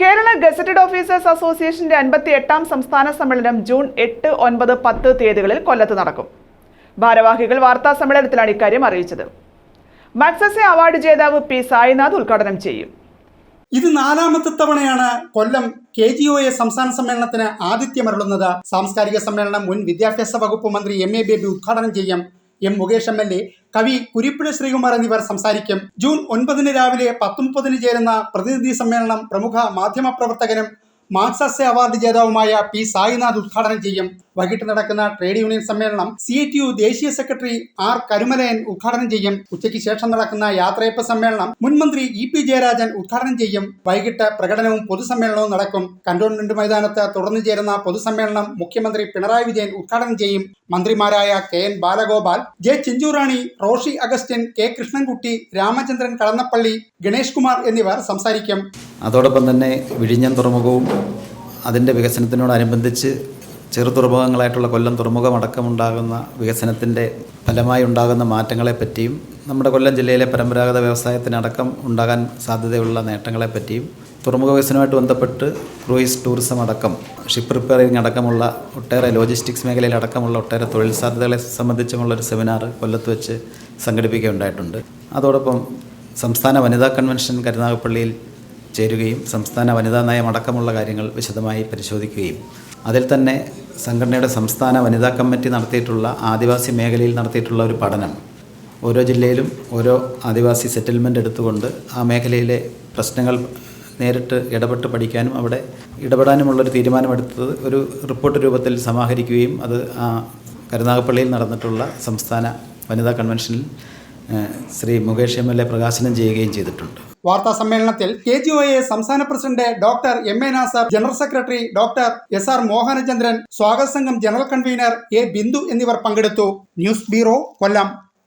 Kerala gazetted officers അസോസിയേഷന്റെ അൻപത്തി എട്ടാം സംസ്ഥാന സമ്മേളനം ജൂൺ എട്ട് ഒൻപത് പത്ത് തീയതികളിൽ കൊല്ലത്ത് നടക്കും. ഭാരവാഹികൾ വാർത്താ സമ്മേളനത്തിലാണ് ഇക്കാര്യം അറിയിച്ചത്. മാക്സസെ അവാർഡ് ജേതാവ് പി സായിനാഥ് ഉദ്ഘാടനം ചെയ്യും. ഇത് നാലാമത്തെ തവണയാണ് Kollam K G O A സംസ്ഥാന സമ്മേളനത്തിന് ആതിഥ്യമരുളുന്നത്. സാംസ്കാരിക സമ്മേളനം മുൻ വിദ്യാഭ്യാസ വകുപ്പ് മന്ത്രി എം എ ബേബി ഉദ്ഘാടനം ചെയ്യും. M Mukesh M L A കവി കുരിപ്പുഴ ശ്രീകുമാർ എന്നിവർ സംസാരിക്കും. ജൂൺ ഒൻപതിന് രാവിലെ പത്ത് മുപ്പതിന് ചേരുന്ന പ്രതിനിധി സമ്മേളനം പ്രമുഖ മാധ്യമപ്രവർത്തകനും മാർക്സസെ അവാർഡ് ജേതാവുമായ പി സായിനാഥ് ഉദ്ഘാടനം ചെയ്യും. വൈകിട്ട് നടക്കുന്ന ട്രേഡ് യൂണിയൻ സമ്മേളനം സി ടി യു ദേശീയ സെക്രട്ടറി ആർ കരുമലയൻ ഉദ്ഘാടനം ചെയ്യും. ഉച്ചയ്ക്ക് ശേഷം നടക്കുന്ന യാത്രയപ്പ് സമ്മേളനം മുൻമന്ത്രി ഇ പി ജയരാജൻ ഉദ്ഘാടനം ചെയ്യും. വൈകിട്ട് പ്രകടനവും പൊതുസമ്മേളനവും നടക്കും. കന്റോൺമെന്റ് മൈതാനത്ത് തുടർന്ന് ചേരുന്ന പൊതുസമ്മേളനം മുഖ്യമന്ത്രി പിണറായി വിജയൻ ഉദ്ഘാടനം ചെയ്യും. മന്ത്രിമാരായ K N Balagopal J Chinchurani Roshi Augustine K Krishnankutty Ramachandran Kadannappally Ganesh Kumar എന്നിവർ സംസാരിക്കും. അതോടൊപ്പം തന്നെ വിഴിഞ്ഞം തുറമുഖവും അതിന്റെ വികസനത്തിനോടനുബന്ധിച്ച് ചെറു തുറമുഖങ്ങളായിട്ടുള്ള കൊല്ലം തുറമുഖം അടക്കമുണ്ടാകുന്ന വികസനത്തിന്റെ ഫലമായി ഉണ്ടാകുന്ന മാറ്റങ്ങളെപ്പറ്റിയും നമ്മുടെ കൊല്ലം ജില്ലയിലെ പരമ്പരാഗത വ്യവസായത്തിനടക്കം ഉണ്ടാകാൻ സാധ്യതയുള്ള നേട്ടങ്ങളെപ്പറ്റിയും തുറമുഖ വികസനവുമായിട്ട് ബന്ധപ്പെട്ട് ക്രൂയിസ് ടൂറിസം അടക്കം ഷിപ്പ് റിപ്പയറിംഗ് അടക്കമുള്ള ഒട്ടേറെ ലോജിസ്റ്റിക്സ് മേഖലയിൽ അടക്കമുള്ള ഒട്ടേറെ തൊഴിൽ സാധ്യതകളെ സംബന്ധിച്ചുമുള്ള ഒരു സെമിനാർ കൊല്ലത്ത് വെച്ച് സംഘടിപ്പിക്കുകയുണ്ടായിട്ടുണ്ട്. അതോടൊപ്പം സംസ്ഥാന വനിതാ കൺവെൻഷൻ കരുനാഗപ്പള്ളിയിൽ ചേരുകയും സംസ്ഥാന വനിതാ നയം അടക്കമുള്ള കാര്യങ്ങൾ വിശദമായി പരിശോധിക്കുകയും. അതിൽ തന്നെ സംഘടനയുടെ സംസ്ഥാന വനിതാ കമ്മിറ്റി നടത്തിയിട്ടുള്ള ആദിവാസി മേഖലയിൽ നടത്തിയിട്ടുള്ള ഒരു പഠനം. ഓരോ ജില്ലയിലും ഓരോ ആദിവാസി സെറ്റിൽമെന്റ് എടുത്തുകൊണ്ട് ആ മേഖലയിലെ പ്രശ്നങ്ങൾ നേരിട്ട് ഇടപെട്ട് പഠിക്കാനും അവിടെ ഇടപെടാനുമുള്ളൊരു തീരുമാനമെടുത്തത് ഒരു റിപ്പോർട്ട് രൂപത്തിൽ സമാഹരിക്കുകയും അത് ആ കരുനാഗപ്പള്ളിയിൽ നടന്നിട്ടുള്ള സംസ്ഥാന വനിതാ കൺവെൻഷനിൽ Sree Mukesh M L A പ്രകാശനം ചെയ്യുകയും ചെയ്തിട്ടുണ്ട്. വാർത്താ സമ്മേളനത്തിൽ കെ ജി ഒ എ സംസ്ഥാന president doctor M A Nasar general secretary doctor S R Mohanachandran സ്വാഗത സംഘം ജനറൽ കൺവീനർ എ ബിന്ദു എന്നിവർ പങ്കെടുത്തു. News bureau Kollam.